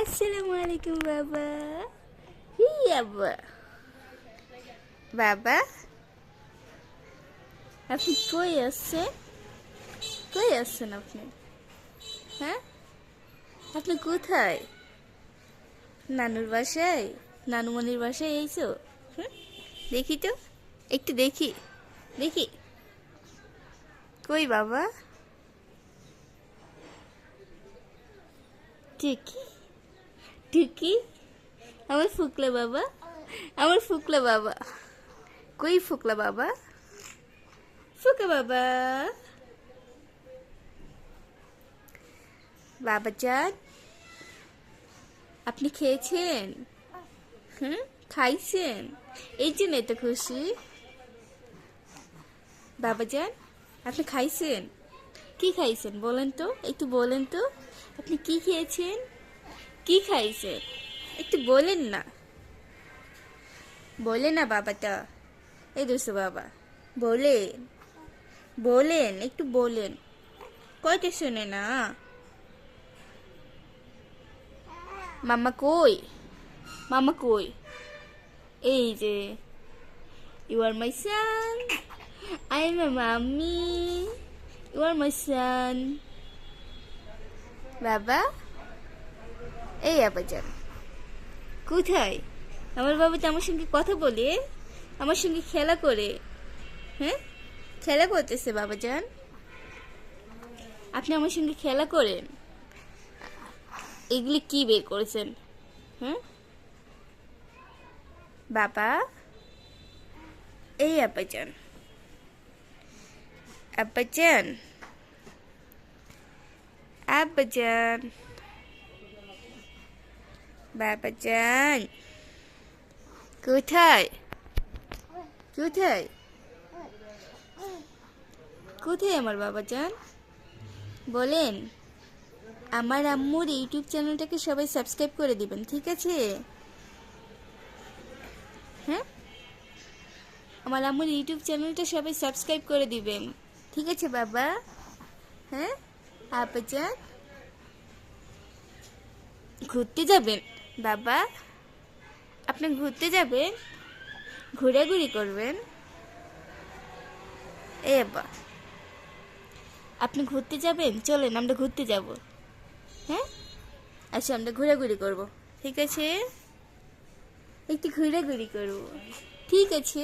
আসসালামু আলাইকুম বাবা হি আব্বা বাবা আপনি কই আসছেন কই আসছেন আপনি হ্যাঁ আপনি কোথায় নানুর বাসায় নানুমণির বাসায় এইছো? দেখি তো একটু দেখি দেখি কই বাবা টুকি টুকি? আমার ফুকলা বাবা। আমার ফুকলা বাবা। কই ফুকলা বাবা? ফুকা বাবা। বাবা চান। আপনি খেয়েছেন? হুম? খাইছেন? এই জন্য এত খুশি। বাবা যান আপনি খাইছেন? কি খাইছেন বলেন তো? একটু বলেন তো। আপনি কি খেয়েছেন? কি খাইছে? একটু বলেন না। বলেন না বাবাটা। এই দোস্ত বাবা, বলেন। বলেন, একটু বলেন। কয়টা শুনে না? মামা কই? মামা কই? এই যে you are my son I am mummy you are my son বাবা? এই আবাজান কোথায়? আমার বাবা তো আমার সঙ্গে কথা বলে আমার সঙ্গে খেলা করে। হ্যাঁ? খেলা করতেছে বাবা বাবাজান। আপনি আমার সঙ্গে খেলা করেন। এগুলি কি বের করেছেন? হুম বাবা এই আব্বাজান। আব্বাজান। আব্বাজান। বাবাজান কোথায় কোথায় কোথায় আমার বাবাজান বলেন আমার আম্মুর ইউটিউব চ্যানেলটাকে সবাই সাবস্ক্রাইব করে দিবেন, ঠিক আছে? হ্যাঁ? আমার আম্মুর ইউটিউব চ্যানেলটা সবাই সাবস্ক্রাইব করে দিবেন, ঠিক আছে বাবা? হ্যাঁ? আপাচান ঘুরতে যাবেন? বাবা, আপনি ঘুরতে যাবেন? ঘোরাঘুরি করবেন? এ বাবা, আপনি ঘুরতে যাবেন? চলেন, আমরা ঘুরতে যাব। হ্যাঁ? আচ্ছা আমরা ঘোরাঘুরি করব। ঠিক আছে? একটু ঘোরাঘুরি করব। ঠিক আছে?